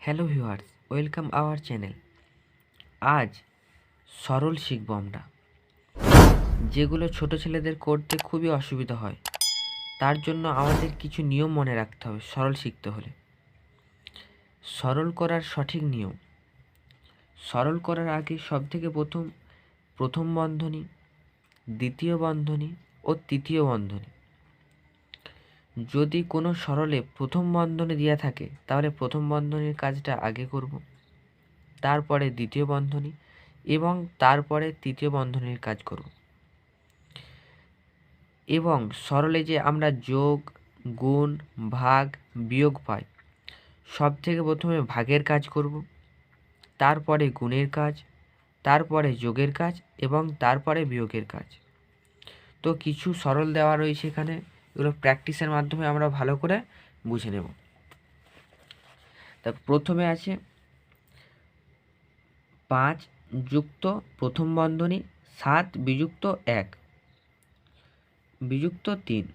Hello viewers, welcome our channel. আজ সরল শিখব আমরা। যেগুলো ছোট ছেলেদের করতে খুবই অসুবিধা হয়, তার জন্য আমাদের কিছু নিয়ম মনে রাখতে হবে সরল শিখতে হলে। সরল করার সঠিক নিয়ম। সরল করার আগে সবথেকে প্রথম প্রথম বন্ধনী, দ্বিতীয় বন্ধনী ও তৃতীয় বন্ধনী। যদি কোনো সরলে প্রথম বন্ধনী দেওয়া থাকে, তাহলে প্রথম বন্ধনীর কাজটা আগে করব। তারপরে দ্বিতীয় বন্ধনী এবং তারপরে তৃতীয় বন্ধনীর কাজ করব। এবং সরলে যে আমরা যোগ, গুণ, ভাগ, বিয়োগ পাই সব থেকে প্রথমে ভাগের কাজ করব, তারপরে গুণের কাজ, তারপরে যোগের কাজ এবং তারপরে বিয়োগের কাজ। তো কিছু সরল দেওয়া রয়েছে এখানে। এগুলো প্র্যাকটিসের মাধ্যমে আমরা ভালো করে বুঝে নেব। তা প্রথমে আছে পাঁচ যুক্ত প্রথম বন্ধনী, সাত বিযুক্ত এক। বিযুক্ত তিন।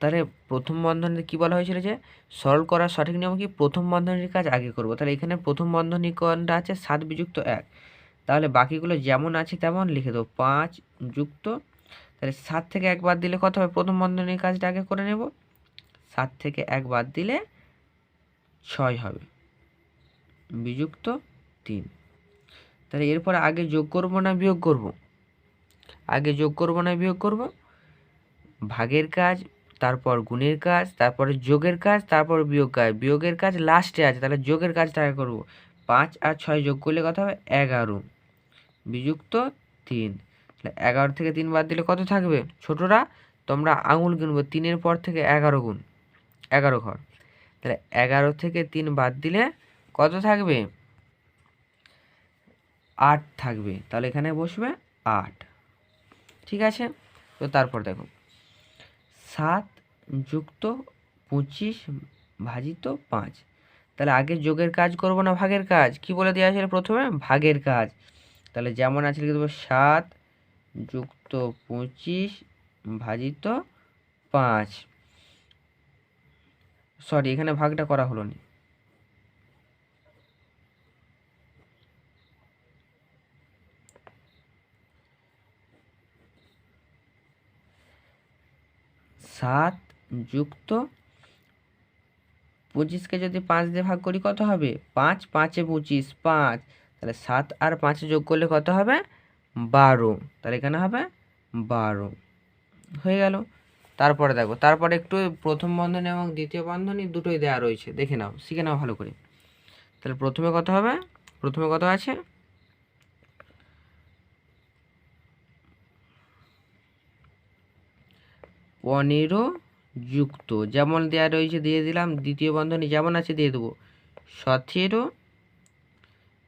তাহলে প্রথম বন্ধনীতে কী বলা হয়েছিল যে, সরল করার সঠিক নিয়ম কি? প্রথম বন্ধনীর কাজ আগে করব। তাহলে এখানে প্রথম বন্ধনী কোনটা আছে? সাত বিযুক্ত এক। তাহলে বাকিগুলো যেমন আছে তেমন লিখে দেবো। পাঁচ যুক্ত তাহলে সাত থেকে এক বাদ দিলে কত হবে? প্রথম বন্ধনীর কাজটা আগে করে নেব। সাত থেকে এক বাদ দিলে ছয় হবে। বিযুক্ত তিন। তাহলে এরপর আগে যোগ করব না বিয়োগ করব? আগে যোগ করব না বিয়োগ করব? ভাগের কাজ, তারপর গুণের কাজ, তারপরে যোগের কাজ, তারপর বিয়োগ কাজ। বিয়োগের কাজ লাস্টে আছে, তাহলে যোগের কাজটা আগে করব। পাঁচ আর ছয় যোগ করলে কথা হবে? এগারো। বিযুক্ত তিন। তাহলে এগারো থেকে তিন বাদ দিলে কত থাকবে? ছোটরা, তোমরা আঙুল গুনবো তিনের পর থেকে এগারো গুণ, এগারো ঘর। তাহলে এগারো থেকে তিন বাদ দিলে কত থাকবে? আট থাকবে। তাহলে এখানে বসবে আট। ঠিক আছে? তো তারপর দেখো। সাত যুক্ত পঁচিশ ভাজিত পাঁচ। তাহলে আগে যোগের কাজ করব না ভাগের কাজ? কি বলে দেওয়া ছিল প্রথমে? ভাগের কাজ। তাহলে যেমন আছে লিখে দেবো সাত যুক্ত পঁচিশ ভাজিত পাঁচ। সরি এখানে ভাগটা করা হলো না। সাত যুক্ত পঁচিশকে যদি পাঁচ দিয়ে ভাগ করি কত হবে? পাঁচ, পাঁচে পঁচিশ, পাঁচ। তাহলে সাত আর পাঁচে যোগ করলে কত হবে? বারো। তাহলে এখানে হবে বারো। হয়ে গেল। তারপরে দেখো, তারপরে একটু প্রথম বন্ধনী এবং দ্বিতীয় বন্ধনী দুটোই দেওয়া রয়েছে। দেখে নাও, শিখে নাও ভালো করে। তাহলে প্রথমে কত হবে? প্রথমে কত আছে? পনেরো যুক্ত। যেমন দেওয়া রয়েছে, দিয়ে দিলাম। দ্বিতীয় বন্ধনী যেমন আছে, দিয়ে দেবো। সতেরো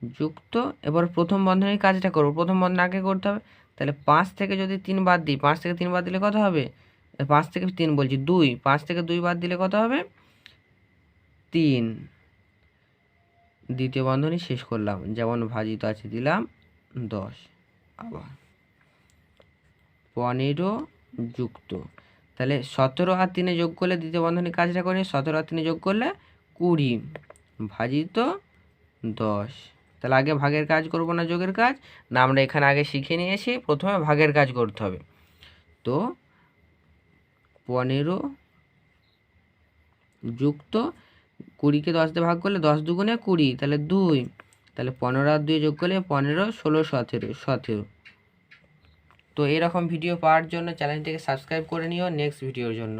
যুক্ত, এবার প্রথম বন্ধনীর কাজটা করব। প্রথম বন্ধন আগে করতে হবে। তাহলে পাঁচ থেকে যদি তিন বাদ দিই, পাঁচ থেকে তিন বাদ দিলে কত হবে? পাঁচ থেকে তিন বলছি দুই। পাঁচ থেকে দুই বাদ দিলে কত হবে? তিন। দ্বিতীয় বন্ধনী শেষ করলাম। যেমন ভাজিত আছে দিলাম, দশ। আবার পনেরো যুক্ত। তাহলে সতেরো আর তিনে যোগ করলে দ্বিতীয় বন্ধনী কাজটা করে। সতেরো আর তিনে যোগ করলে কুড়ি। ভাজিত দশ। তাহলে আগে ভাগের কাজ করব না যোগের কাজ? না, আমরা এখানে আগে শিখে নিয়েছি, প্রথমে ভাগের কাজ করতে হবে। তো, পনেরো যুক্ত কুড়িকে দশ দিয়ে ভাগ করলে দশ দুগুণে কুড়ি, তাহলে দুই। তাহলে পনেরো আর দুই যোগ করলে পনেরো, ষোলো, সতেরো সতেরো। তো এরকম ভিডিও পাওয়ার জন্য চ্যানেলটিকে সাবস্ক্রাইব করে নিও নেক্সট ভিডিওর জন্য।